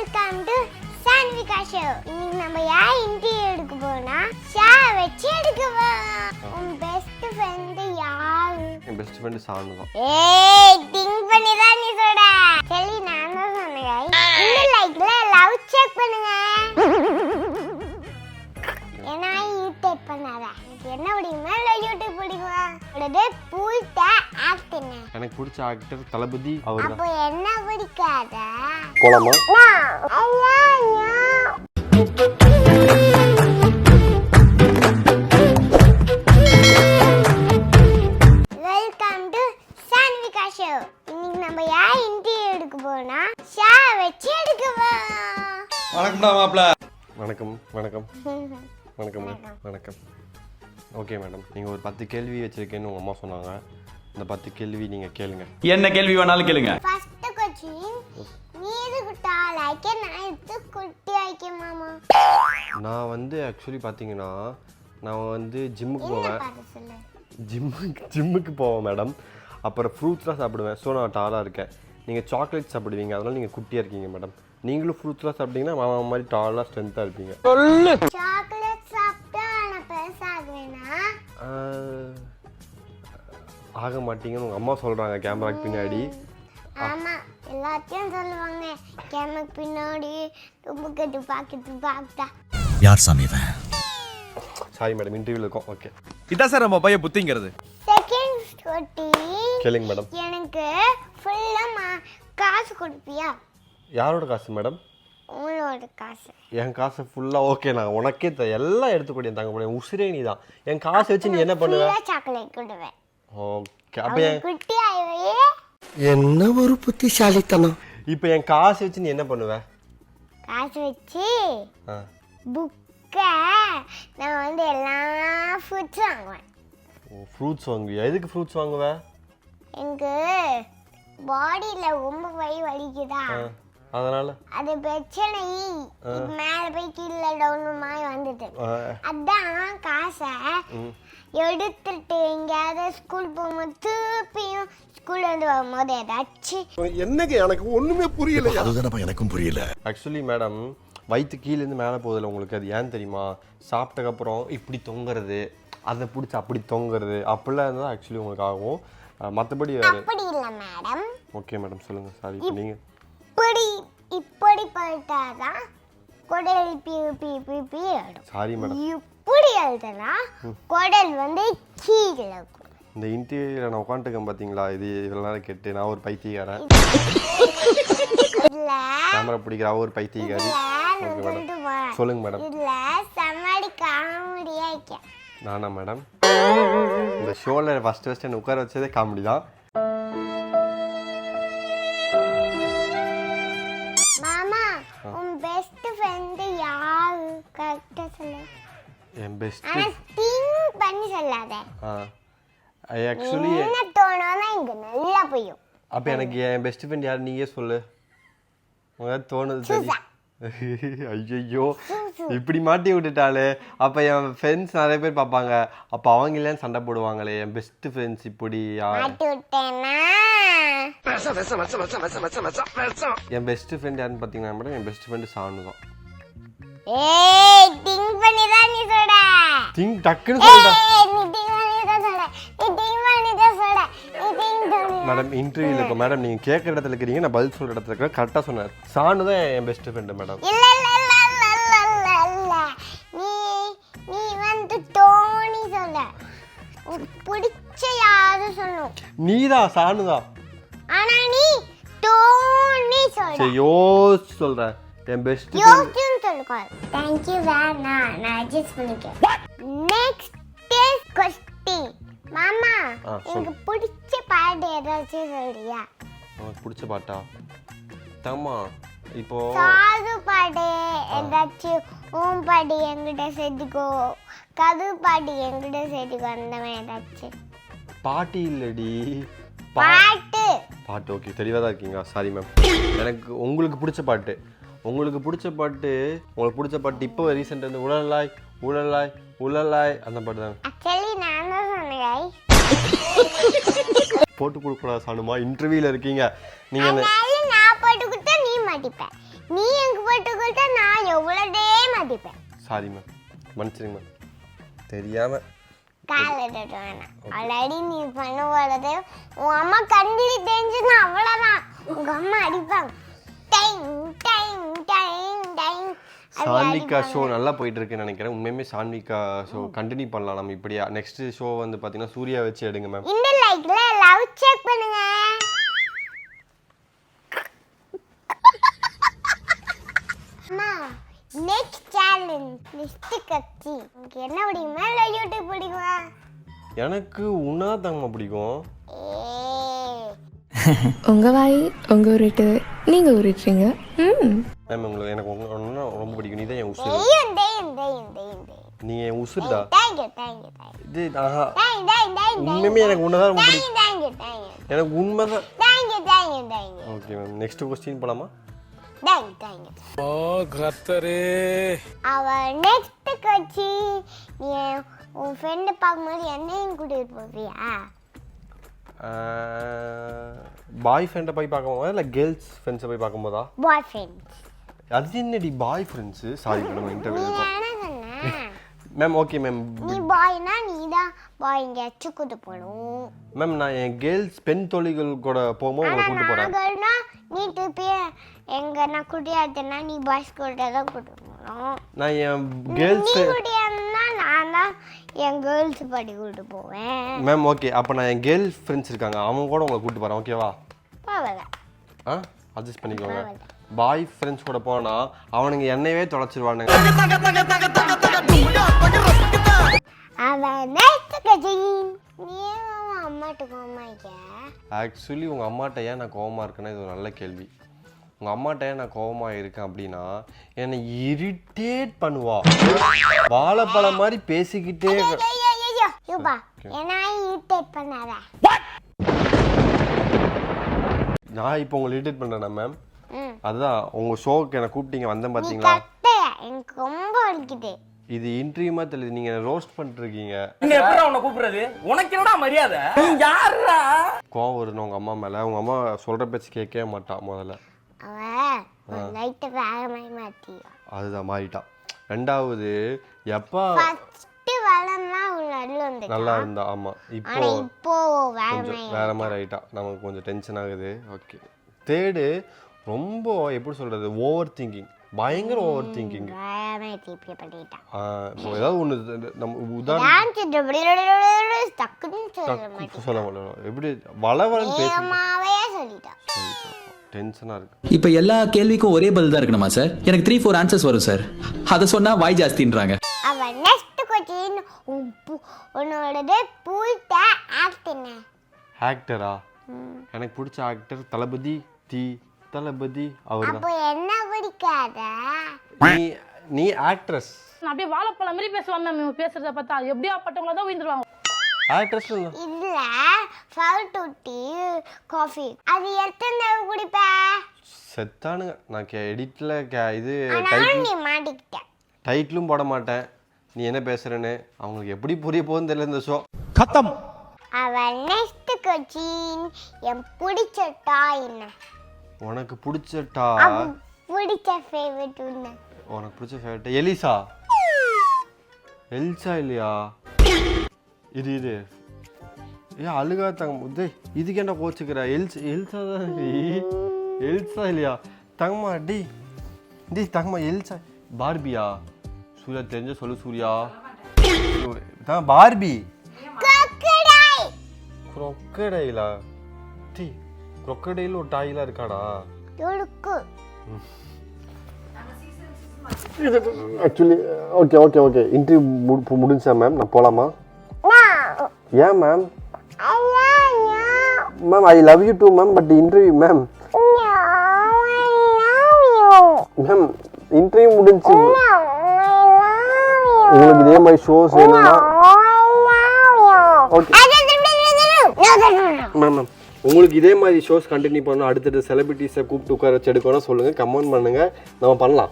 Welcome to Saanvika show இன்னைக்கு நம்ம யார் இன்டர்வியூ எடுக்க போனா ஷா வச்சு எடுக்க போறோம். உன் பெஸ்ட் ஃப்ரெண்ட் யாரு? என் பெஸ்ட் ஃப்ரெண்டு சாணு தான். ஏய் திங்க் பண்ணி தான் நீ சொல்ற. சரி நான் தான் சொன்னேன் இந்த லைக்ல லவ் செக் பண்ணுங்க. ஏன்னா யூடியூப் பண்ணாத. எனக்கு என்ன பிடிக்குமா இல்லை யூடியூப் பிடிக்குமா? உடனே பூத்த எனக்கு பிடிச்ச ஆக்டர் தளபதி அவர் அப்போ என்ன பிடிக்காத போலாமா வெல்கம் டு சான்விகா ஷோ இன்னைக்கு நம்ம யார் இன்டர்வியூ எடுக்க போனா ஷா வச்சு எடுக்க போறோம். வணக்கம்டா மாப்ள வணக்கம் வணக்கம். வணக்கம். வணக்கம் ஓகே மேடம் நீங்கள் ஒரு பத்து கேள்வி வச்சிருக்கேன்னு உங்கள் அம்மா சொன்னாங்க. இந்த பத்து கேள்வி நீங்கள் கேளுங்க. என்ன கேள்வி வேணாலும் கேளுங்க. ஃபர்ஸ்ட் கொஸ்டின் நீ எதுக்கு நான் எது குட்டி ஆயிக்க மாமா. நான் வந்து ஆக்சுவலி பார்த்தீங்கன்னா நான் வந்து ஜிம்முக்கு போவேன். சொல்லு? ஜிம்முக்கு ஜிம்முக்கு போவேன் மேடம் அப்புறம் ஃப்ரூட்ஸ்லாம் சாப்பிடுவேன். ஸோ நான் டாலாக இருக்கேன். நீங்கள் சாக்லேட் சாப்பிடுவீங்க. அதனால நீங்கள் குட்டியாக இருக்கீங்க மேடம் நீங்களும் ஃப்ரூட்ஸ்லாம் சாப்பிட்டீங்கன்னா மாமா மாதிரி டாலாக ஸ்ட்ரென்த்தாக இருப்பீங்க. சாக்லேட் சாப்பிட்டா நான் பெருசாகுவேனா ஆஹ், ஆக மாட்டீங்கன்னு உங்கள் அம்மா சொல்கிறாங்க கேமராக்கு பின்னாடி. ஆமா எல்லாத்தையும் சொல்லுவாங்க. கேமக்கு பின்னாடி ரொம்ப கட்டு பாக்கிட்டு பாக்கிட்டா யார் சாமி இவன்? சாரி மேடம் இன்டர்வியூவில் இருக்கோம். ஓகே இதான் சார் நம்ம பையன் புத்திங்கிறது. செகண்ட் கொட்டி கேளுங்க மேடம் எனக்கு ஃபுல்லா காசு கொடுப்பியா? யாரோட காசு மேடம் உங்களோட காசு. என் காசு ஃபுல்லாக ஓகே நான் உனக்கே த எல்லாம் எடுத்துக்கூடிய தாங்க முடியும் உசிரே நீ தான் என் காசை வச்சு நீ என்ன பண்ணுவ? ஃபுல்லா சாக்லேட் கொடுவேன். ஓகே. அப்போ என்ன ஒரு புத்திசாலித்தனம். இப்போ என் காசு வச்சு நீ என்ன பண்ணுவ? காசு வச்சு புக்கை நான் வந்து எல்லா ஃப்ரூட்ஸும் வாங்குவேன். ஃப்ரூட்ஸ் வாங்குவியா? எதுக்கு ஃப்ரூட்ஸ் வாங்குவ? எனக்கு பாடியில் ரொம்ப வலி வலிக்குதா? அதனால? அது பிரச்சனை. மேலே போய் கீழே டவுன் மாதிரி வந்துட்டு. அதான் காசை. எடுத்துட்டு எங்கேயாவது ஸ்கூல் போகும்போது திருப்பியும் ஸ்கூல்ல இருந்து வரும்போது ஏதாச்சும் என்னங்க எனக்கு ஒண்ணுமே புரியல அதுதானப்பா எனக்கும் புரியல. ஆக்சுவலி மேடம் வயிற்று கீழேருந்து மேலே போகுதுல உங்களுக்கு அது ஏன் தெரியுமா? சாப்பிட்டக்கப்புறம் இப்படி தொங்குறது அதை பிடிச்சி அப்படி தொங்குறது அப்படிலாம் இருந்தால் ஆக்சுவலி உங்களுக்கு ஆகும். மற்றபடி வேறு அப்படி இல்லை மேடம் ஓகே மேடம் சொல்லுங்கள் சாரி இப்போ நீங்கள் இப்படி இப்படி பட்டாதான் குடல் B B B B sorry madam இப்படி எழுதுனா குடல் வந்து கீழே இந்த இன்டீரியரில் நான் உட்காந்துருக்கேன் பார்த்தீங்களா இது இதெல்லாம் கேட்டு நான் ஒரு பைத்தியக்காரன். கேமரா பிடிக்கிற அவ ஒரு பைத்தியக்காரி. ஓகே மேடம் சொல்லுங்க மேடம் இல்ல சமாளி காமெடியா நானா மேடம் இந்த ஷோவில் ஃபஸ்ட்டு ஃபஸ்ட்டு என்ன உட்கார வச்சதே காமெடி தான். என் பெஸ்ட் திங்க் பண்ணி சொல்லாத. ஆ. ஆக்சுவலி என்ன தோணும்னா இங்க நல்லா போயும். அப்போ எனக்கு என் பெஸ்ட் ஃப்ரெண்ட் யார்? நீயே சொல்லு. உனக்கு தோணுது சரி. ஐயோ இப்படி மாட்டி விட்டுட்டாலே அப்போ என் ஃப்ரெண்ட்ஸ் நிறைய பேர் பார்ப்பாங்க. அப்போ அவங்க இல்லைன்னு சண்டை போடுவாங்களே. என் பெஸ்ட் ஃப்ரெண்ட்ஸ் இப்படி என் பெஸ்ட் ஃப்ரெண்ட் யாருன்னு பார்த்தீங்கன்னா மேடம் என் பெஸ்ட் ஃப்ரெண்டு சாணு தான் ஏய் திங்க் பண்ணி தான் நீ சொல்ற. திங்க் டக்குன்னு சொல்லிட்டேன் ஏய் நீ திங்க் பண்ணி தான் சொல்ற. நீ திங்க் பண்ணி தான் சொல்ற. நீ திங்க் பண்ணி மேடம் இன்டர்வியூல மேடம் நீங்கள் கேட்குற இடத்துல இருக்கிறீங்க நான் பதில் சொல்கிற இடத்துல இருக்கிறேன். கரெக்டாக சொன்னார். தான் என் பெஸ்ட் ஃப்ரெண்டு மேடம் இல்ல இல்ல இல்ல இல்ல இல்ல இல்ல நீ நீ வந்து சொல்ல உனக்கு பிடிச்ச யாரும் சொல்லணும் நீ ஆனா தோணி சொல்ற. சரி யோசிச்சு என் பெஸ்ட் யோசிச்சுன்னு சொல்லுங்க தேங்க்யூ வேணாம் நான் அட்ஜஸ்ட் பண்ணிக்கிறேன் நெக்ஸ்ட் கொஸ்டின் மாமா. எனக்கு பிடிச்ச பாட்டு ஏதாச்சும் சொல்றியா? உனக்கு பிடிச்ச பாட்டா? தம்மா இப்போ சாது பாட்டு ஏதாச்சும் உன் பாட்டு என்கிட்ட சேர்த்துக்கோ கது பாட்டு என்கிட்ட சேர்த்துக்கோ அந்த மாதிரி ஏதாச்சும். பாட்டி இல்லடி. பாட்டு. பாட்டு ஓகே தெளிவாக தான் இருக்கீங்களா சாரி மேம் எனக்கு உங்களுக்கு பிடிச்ச பாட்டு. உங்களுக்கு பிடிச்ச பாட்டு உங்களுக்கு பிடிச்ச பாட்டு இப்போ ரீசெண்டாக வந்து உழலாய் உழலாய் உழலாய் அந்த பாட்டு தான். ஆக்சுவலி நான் தான் சொன்னேன். போட்டு கொடுக்கூடாது சாணுமா? இன்டர்வியூவில் இருக்கீங்க. அதனால நான் போட்டு கொடுத்தா நீ மாட்டிப்ப. நீ எனக்கு போட்டு கொடுத்தா நான் எவ்வளோடே மதிப்பேன் சாரி மேம் மன்னிச்சிருங்க மேம் வேணாம் ஆல்ரெடி நீ பண்ண போறது உன் அம்மா கண்ணில் தெரிஞ்சுன்னா அவ்வளோதான் உங்க அம்மா அடிப்பாங்க. டைம் டைம் சான்விகா ஷோ நல்லா போயிட்டு இருக்குன்னு நினைக்கிறேன். உண்மையுமே சான்விகா ஷோ கண்டினியூ பண்ணலாம் நம்ம இப்படியா. நெக்ஸ்ட் ஷோ வந்து பார்த்தீங்கன்னா சூர்யா வச்சு எடுங்க மேம் இந்த லைக்ல லவ் செக் பண்ணுங்க. அம்மா நெக்ஸ்ட் சேலஞ்ச் லிஸ்ட் கட்சி. உங்களுக்கு என்ன பிடிக்குமா? இல்லை யூடியூப் பிடிக்குமா? எனக்கு உன்னா தாங்க பிடிக்கும் ஏ உங்க வாய் உங்க உருட்டு. நீங்க உருட்டுறீங்க. ம். மேம் உங்களுக்கு எனக்கு உங்க ஒன்றா ரொம்ப பிடிக்கும். நீ தான் என் தெய்யம் நீ என் தேங்க்யூ இது ஆஹா. உண்மையுமே எனக்கு உன்னை தான் ரொம்ப பிடிக்கும். எனக்கு உண்மை தான் ஓகே மேம். நெக்ஸ்ட் கொஸ்டின் போலாமா? ஓ கத்தரே அவ நெக்ஸ்ட் கட்சி. நீ உன் ஃப்ரெண்டு பார்க்கும்போது என்னையும் கூட்டிட்டு போவியா? பாய் ஃப்ரெண்டை போய் பார்க்கும்போதா? இல்லை கேர்ள்ஸ் ஃப்ரெண்ட்ஸை போய் பார்க்கும்போதா? பாய் ஃப்ரெண்ட்ஸ் அது என்னடி பாய் ஃப்ரெண்ட்ஸு சாரி மேடம் நீ இன்டர்வியூ மேம் ஓகே மேம் நீ பாய்னா நீ தான் பாய் எங்கேயாச்சும் கூட்டு போகணும். மேம் நான் என் கேர்ள்ஸ் பெண் தோழிகள் கூட போகும்போது உங்களை கூட்டு போகிறேன் நீ திருப்பி எங்க நான் குட்டியாச்சுன்னா நீ பாய்ஸ் கூட தான் கூட்டு போகணும். நான் என் நீ கேர்ள்ஸ் குட்டியாருன்னா நான் தான் என் கேர்ள்ஸ் படி கூட்டு போவேன். மேம் ஓகே அப்போ நான் என் கேர்ள் ஃப்ரெண்ட்ஸ் இருக்காங்க. அவங்க கூட உங்களை கூட்டு போகிறேன் ஓகேவா ஆ அட்ஜஸ்ட் பண்ணிக்கோங்க. பாய் ஃப்ரெண்ட்ஸ் கூட போனால் அவனுங்க என்னையவே தொலைச்சிருவானுங்க. ஆக்சுவலி உங்கள் அம்மாட்ட ஏன் நான் கோவமாக இருக்கேன்னா இது ஒரு நல்ல கேள்வி. உங்கள் அம்மாட்ட ஏன் நான் கோவமாக இருக்கேன் அப்படின்னா என்னை இரிட்டேட் பண்ணுவா. வாழைப்பழம் மாதிரி பேசிக்கிட்டே இரு- ஐயோ ஐயோ யூபா ஏன்னா இரிட்டேட் பண்ணாத நான் இப்போ உங்களை இரிட்டேட் பண்ணுறேன்னா மேம் அதுதான் உங்கள் ஷோக்கு என்னை கூப்பிட்டீங்க வந்தேன் பார்த்தீங்களா எனக்கு ரொம்ப வலிக்குது. இது இன்டர்வியூமா தெரியுது. நீங்கள் ரோஸ்ட் பண்ணிருக்கீங்க என்ன எப்படா உன்னை கூப்பிடுறது? உனக்கு என்னடா மரியாதை? நீ யாருடா கோவம் வருது உங்கள் அம்மா மேலே. உங்கள் அம்மா சொல்கிற பேச்சு கேட்கவே மாட்டான் முதல்ல. அவன் லைட்டை வேற மாதிரி மாத்தியா அதுதான் மாறிட்டான் ரெண்டாவது எப்போ ஃபர்ஸ்ட் அவன் நல்ல வந்து நல்லா இருந்தா ஆமாம் இப்போ இப்போ வேற மாதிரி ஆயிட்டா. நமக்கு கொஞ்சம் டென்ஷன் ஆகுது. ஓகே தேர்டு ரொம்ப எப்படி சொல்றது? ஓவர் திங்கிங் பயங்கர ஓவர் திங்கிங் ஏதாவது ஒன்று நம்ம உதாரணம் டக்குன்னு சொல்ல முடியல எப்படி வளவலன்னு பேசி டென்ஷனாக இருக்கு. இப்ப எல்லா கேள்விக்கும் ஒரே பதில் தான் இருக்கணுமா சார் எனக்கு த்ரீ ஃபோர் ஆன்சர்ஸ் வரும் சார் அதை சொன்னா வாய் ஜாஸ்தின்றாங்க. உன்னோடது பிடித்த ஆக்ட் என்ன ஆக்டரா எனக்கு பிடிச்ச ஆக்டர் தளபதி தி தளபதி அவர் அப்போ என்ன பிடிக்காத? நீ நீ ஆக்ட்ரஸ் நான் அப்படியே வாழைப்பழம் மாதிரி பேசுவான் மேம் இவங்க பேசுறத பார்த்தா எப்படியா பட்டவங்கள தான் உயிர்ந்துருவாங்க ஆக்ட்ரஸ் இதுல ஃபவுல் டூட்டி காஃபி அது எத்தனை தடவை குடிப்ப? செத்தானுங்க. நான் கே இது டைட்டில் நீ மாட்டிக்கிட்ட. டைட்டிலும் போட மாட்டேன். நீ என்ன பேசுறேன்னு அவங்களுக்கு எப்படி புரிய போகுதுன்னு தெரியல இந்த ஷோ கத்தம். அவள் நெக்ஸ்ட் கொச்சின் என் பிடிச்ச டா என்ன? உனக்கு பிடிச்ச டா அவன் பிடிச்ச ஃபேவரட் ஒன்று உனக்கு பிடிச்ச ஃபேவரட் எலிசா. எல்சா இல்லையா? இது இரு. ஏன் அழுகாத்தாங்க இது இதுக்கு என்ன கோச்சுக்கிற? எல்ஸ் எல்சா தான் எல்சா இல்லையா? தங்கம்மா டி டி தங்கம்மா எல்சா. பார்பியா? சூர்யா தெரிஞ்ச சொல்லு சூர்யா. தான் பார்பி. crocodile. crocodile-ஆ? டி crocodile ஒரு டாயிலாம் இருக்காடா? துடுக்கு. Actually okay okay okay. Interview முடிஞ்சா மேம் நான் போகலாமா ஏன் ma'am? Ma'am I love you too ma'am but interview ma'am. Ma'am interview முடிஞ்சு உங்களுக்கு இதே மாதிரி ஷோஸ் வேணும்னா ஓகே மேம் மேம் உங்களுக்கு இதே மாதிரி ஷோஸ் கண்டினியூ பண்ணணும் அடுத்தடுத்த செலிபிரிட்டிஸை கூப்பிட்டு உட்கார வச்சு எடுக்கணும் சொல்லுங்கள் கமெண்ட் பண்ணுங்கள் நம்ம பண்ணலாம்.